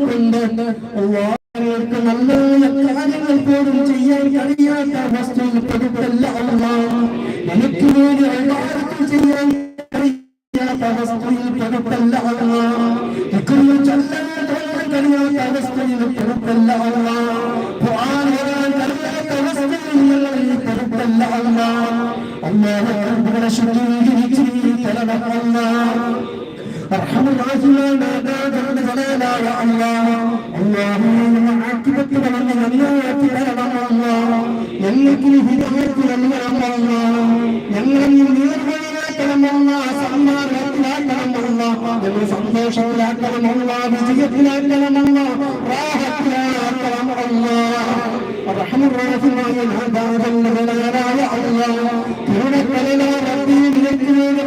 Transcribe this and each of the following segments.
കൊണ്ട് അവർക്ക് നല്ല കാര്യങ്ങൾ പോലും ചെയ്യാൻ കഴിയാത്ത അവസ്ഥയിൽ പെടുത്തല്ല അള്ളാഹ്. എനിക്ക് വേണ്ടി ചെയ്യാൻ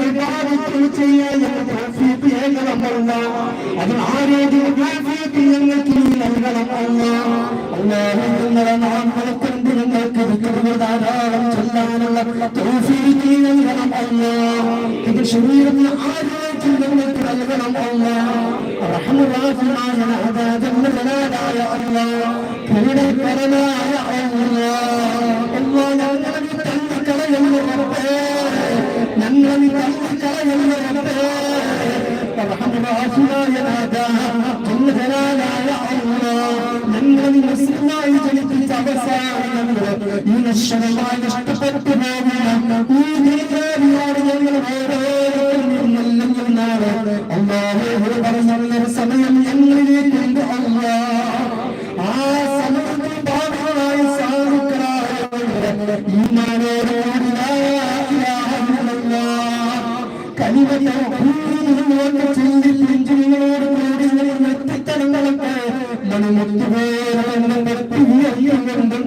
ഇബാദത്ത് ചെയ്യാൻ വിജയത്തിലാക്കണമല്ല നൽകണമല്ല അതിന് ആരോഗ്യം ഞങ്ങൾക്ക് നീ നൽകണമല്ല അല്ലാഹു നിങ്ങളെ നാമങ്ങൾ കൊണ്ട് ഞങ്ങൾക്ക് ദിക്റുകൾ ധാരാളം ചൊല്ലാനുള്ള നൽകണം അല്ലാഹ് ഇത് ശരീരത്തിന് ആരോഗ്യം ഞങ്ങൾക്ക് നൽകണം റഹമുറാഹിമായ നാദാജല്ലായ അല്ലാഹ് കരുണക്കരനായ അല്ലാഹ് അല്ലാഹ് ഞങ്ങളെ റബ്ബേ ഞങ്ങളെ തള്ളിക്കളയുന്ന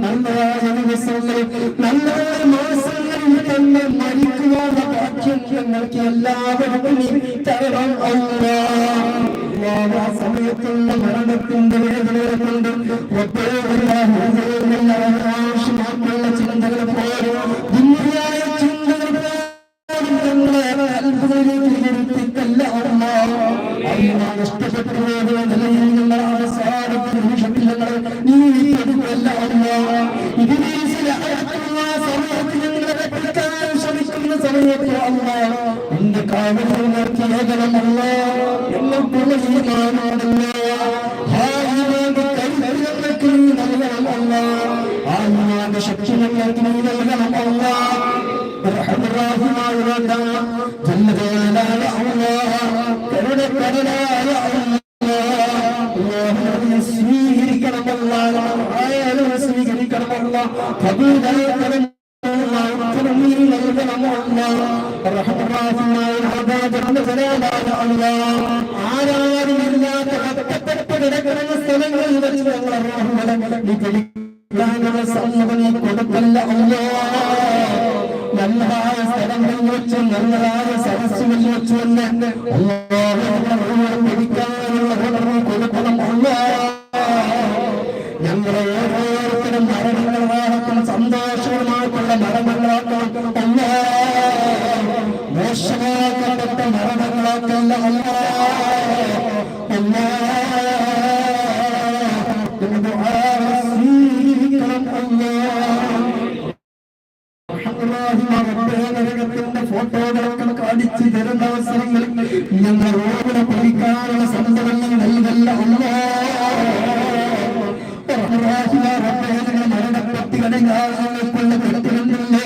നല്ലതായ ദിവസങ്ങളിൽ നല്ലതായ മാസങ്ങളിൽ തന്നെ മരിക്കുവാനുള്ള ഭാഗ്യം ഞങ്ങൾക്ക് എല്ലാവർക്കും തരണം അല്ലാഹ് ആ സമയത്തുള്ള മരണത്തിന്റെ വേദനയെ കൊണ്ട് ആവശ്യമാക്കുള്ള ചിന്തകൾ പോലെ ദുനിയായ ചിന്തകൾ ഞങ്ങളെ അത്ഭുതങ്ങളിലേക്ക് ഇരുത്തിക്കല്ല അല്ലാഹ് അല്ലാഹ് നഷ്ടപ്പെട്ടു പോകുന്ന നിലയിൽ ഞങ്ങൾ അവസാനത്തെ നിമിഷത്തിൽ ഞങ്ങളെ നീ എടുക്കല്ല അല്ലാഹ് ഇബ്ലീസിനെ അടക്കുന്ന സമയത്ത് ഞങ്ങളെ രക്ഷിക്കാൻ സമയത്ത് അല്ലാഹ് എന്റെ കാവലിൽ നിർത്തി ഏകനമല്ല എന്നെക്കുള്ള ഈമാനോടല്ല നല്ലതായ സ്ഥലങ്ങളിൽ വെച്ച് നല്ലതായ സദസ്സുകളിൽ വെച്ച് തന്നെ മരണപ്പെട്ടികളെ ഞാൻ അങ്ങനെയുള്ള കൃത്യങ്ങളില്ലേ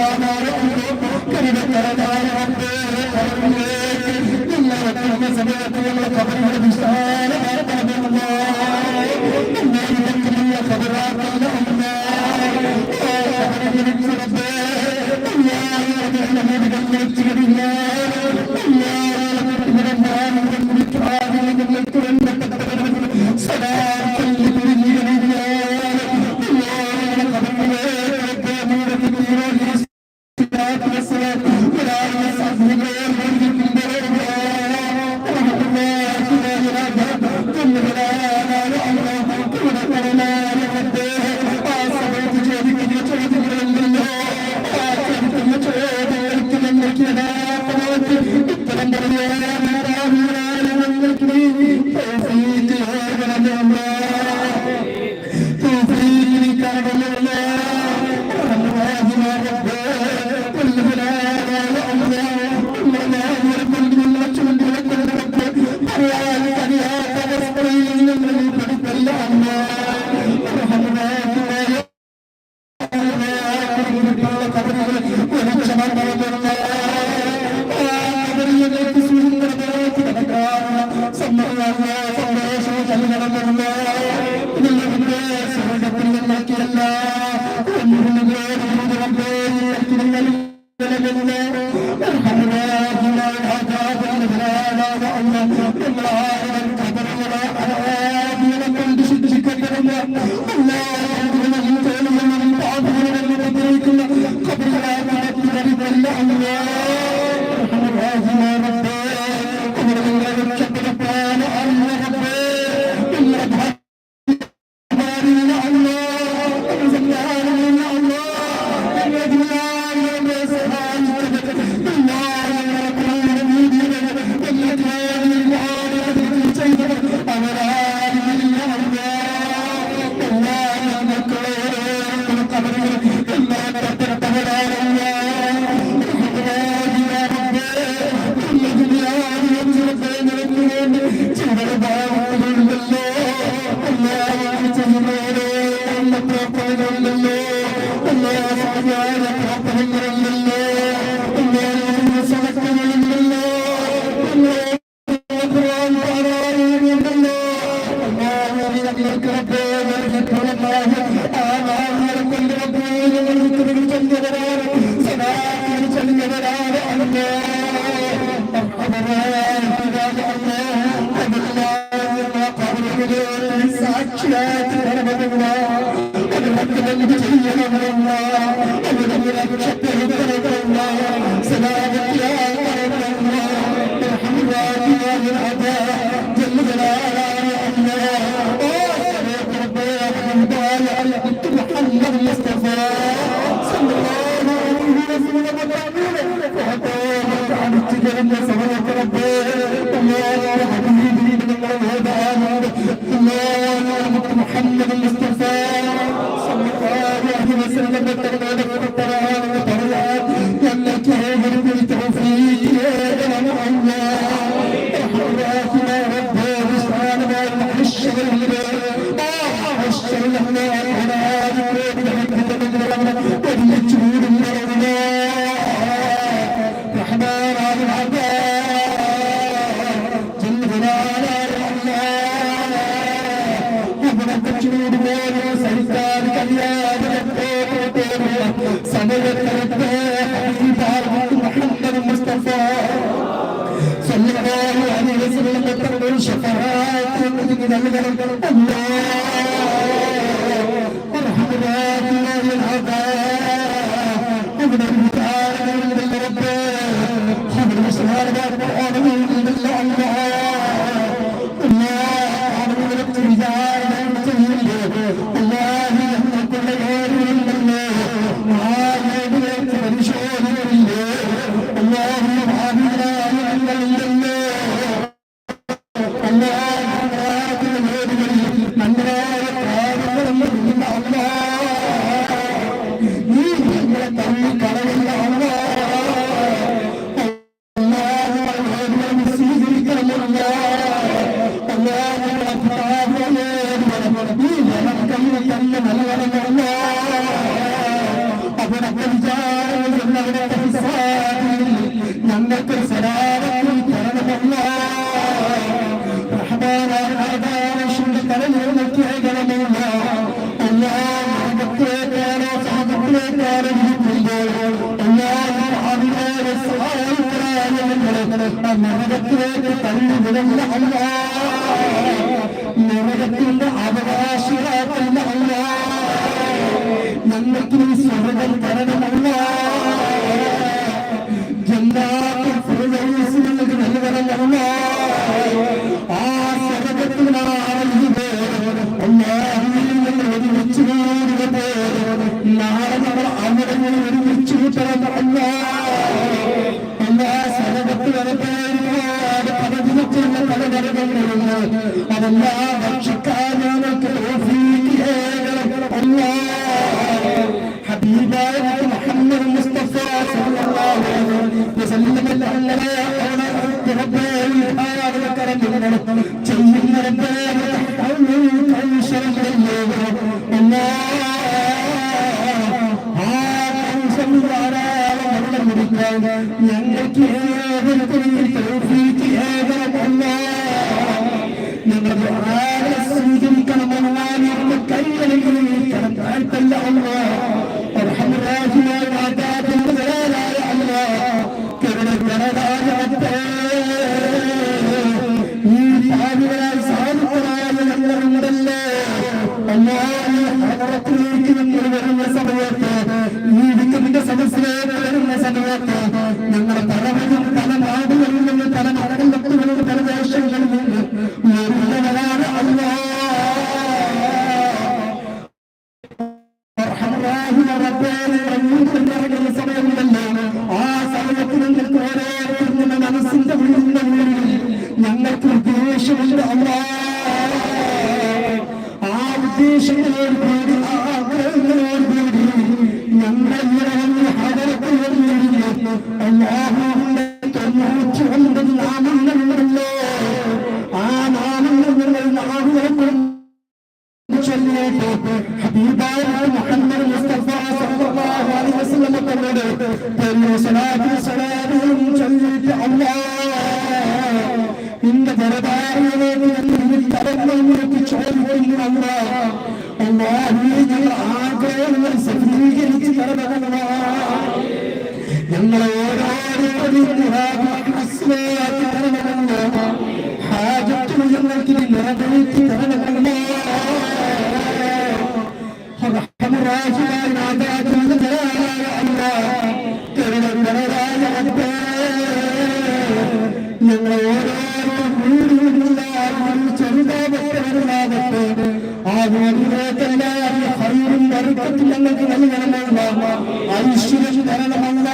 கருதாதாரம் கருத கரதாரம் നമുക്ക് ¡Vamos! ¡Vamos! അവകാശികളാക്കല്ല അല്ല ഞങ്ങൾക്ക് ഈ സ്വർഗം തരണമല്ല. അതെല്ലാം ഞങ്ങൾക്ക് ഏകമല്ല ഞങ്ങളുടെ ആരെ സ്വീകരിക്കണം അള്ളാഹ് കൈകളിൽ താഴ്ത്തല്ല മുഹമ്മദ് മുസ്തഫ സല്ലല്ലാഹു അലൈഹി വസല്ലം തങ്ങളുടെ പെരിയ സലാമും ചൊല്ലിയിട്ട് അല്ലാഹ് നിന്റെ തടങ്ങൾക്ക് ചോദിക്കുന്നു അല്ലാഹ്. അല്ലാഹ് ഞങ്ങൾ ആഗ്രഹങ്ങൾ സഫലീകരിച്ച് തരണമല്ലാ ഞങ്ങളെ ഓരോരുത്തരും തരണമല്ലാ ഹാജത്തും ഞങ്ങൾക്ക് നിറവേറ്റി തരണമല്ലാ ഞങ്ങൾ ആ വീടിലേക്കെല്ലാം ഹൈറും വർക്കത്തും ഞങ്ങൾക്ക് നൽകണമെന്ന ഐശ്വര്യം തരണമല്ല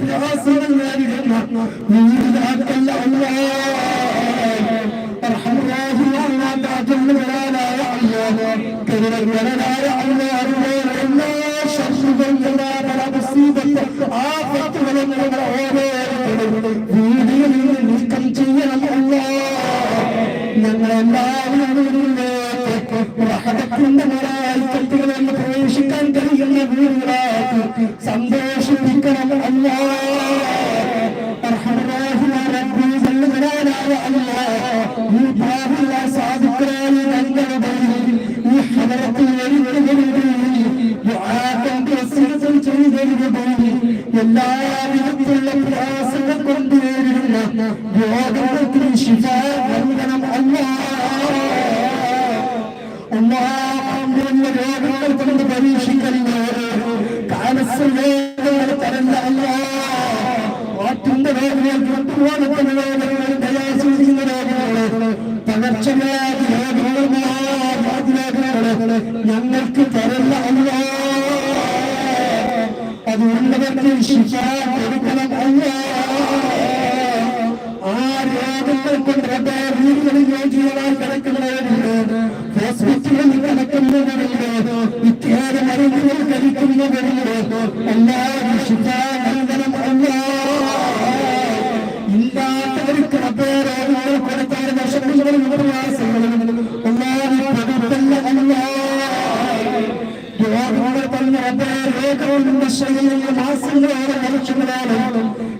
പ്രയാസങ്ങൾ നേരിടുന്ന മലായിക്കത്തുകളെന്ന് പ്രവേശിക്കാൻ കഴിയുന്ന വീടുകളാക്കി സന്തോഷിപ്പിക്കണം അല്ലാ സാധുക്കളായ ഞങ്ങളുടെ ഈ ഹലത്തിൽ എല്ലാ വിധത്തിലുള്ള പ്രയാസങ്ങൾ കൊണ്ടുവരുന്ന രോഗങ്ങൾക്ക് ശിഫ നൽകണം അല്ലാ അല്ലാഹുവിന്റെ രോഗങ്ങൾ കൊണ്ട് പരീക്ഷിക്കലില്ല കാലസ് വേദനകൾ വാറ്റിന്റെ വേദനകൾ ദയാസൂചിക്കുന്ന രോഗങ്ങൾ പകർച്ചവ്യാധി രോഗങ്ങൾ ഞങ്ങൾക്ക് തരല്ല അല്ലാ. അതുള്ളവർക്ക് ശിക്ഷ കൊടുക്കണം അല്ല.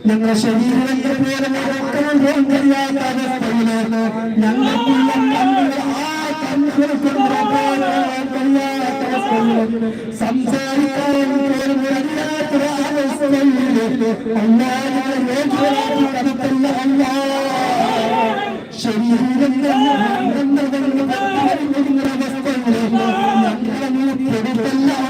ഞങ്ങളുടെ ശരീരങ്ങളെ പോലെ നടക്കാൻ പോകാൻ കഴിയാത്ത അവസ്ഥയിലാണ് ഞങ്ങൾക്കുള്ള ആ സംസാരിക്കാൻ പോലും കഴിയാത്ത അവസ്ഥയിലേക്ക് അല്ലാതെ ശരീരം ഞങ്ങളുടെ അവസ്ഥയിലേക്ക് ഞങ്ങളെ പ്രതിഫലം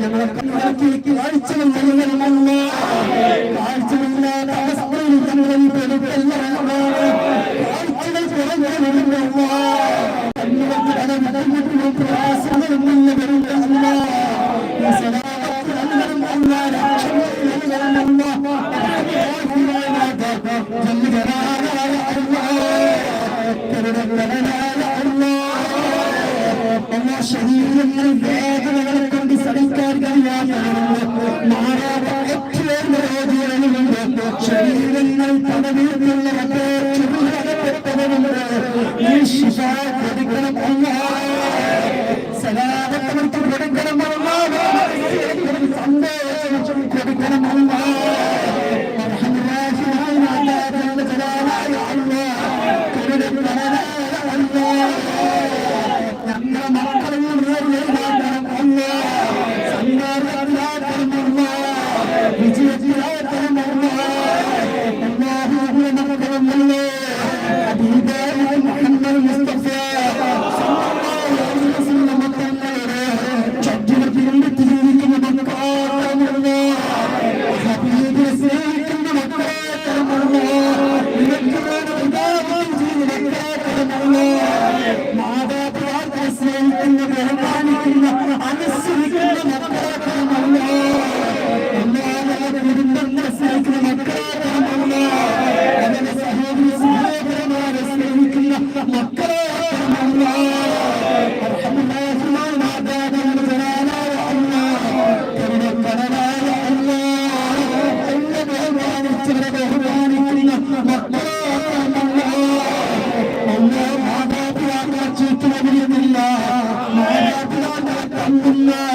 ഞങ്ങളെ കണ്ണാക്കിലേക്ക് കാഴ്ചകൾ നൽകണമല്ല കാഴ്ചകളില്ലാത്ത അവസ്ഥയിൽ ഞങ്ങളെ പെരുത്തല്ലണമാണ് കാഴ്ചകൾ പിറന്നവരുമല്ല കണ്ണുകൾക്ക് പല ബുദ്ധിമുട്ടുകൾ പ്രയാസങ്ങളും നൽകരുതല്ല ജന്മ ശരീരങ്ങൾ വേദനകളെ കൊണ്ട് സഹിക്കാൻ കഴിയാത്തവരുണ്ട് ശരീരങ്ങൾ പലവിധത്തിലുള്ള ഈ ശിശ പ്രതികരണം Bismillah.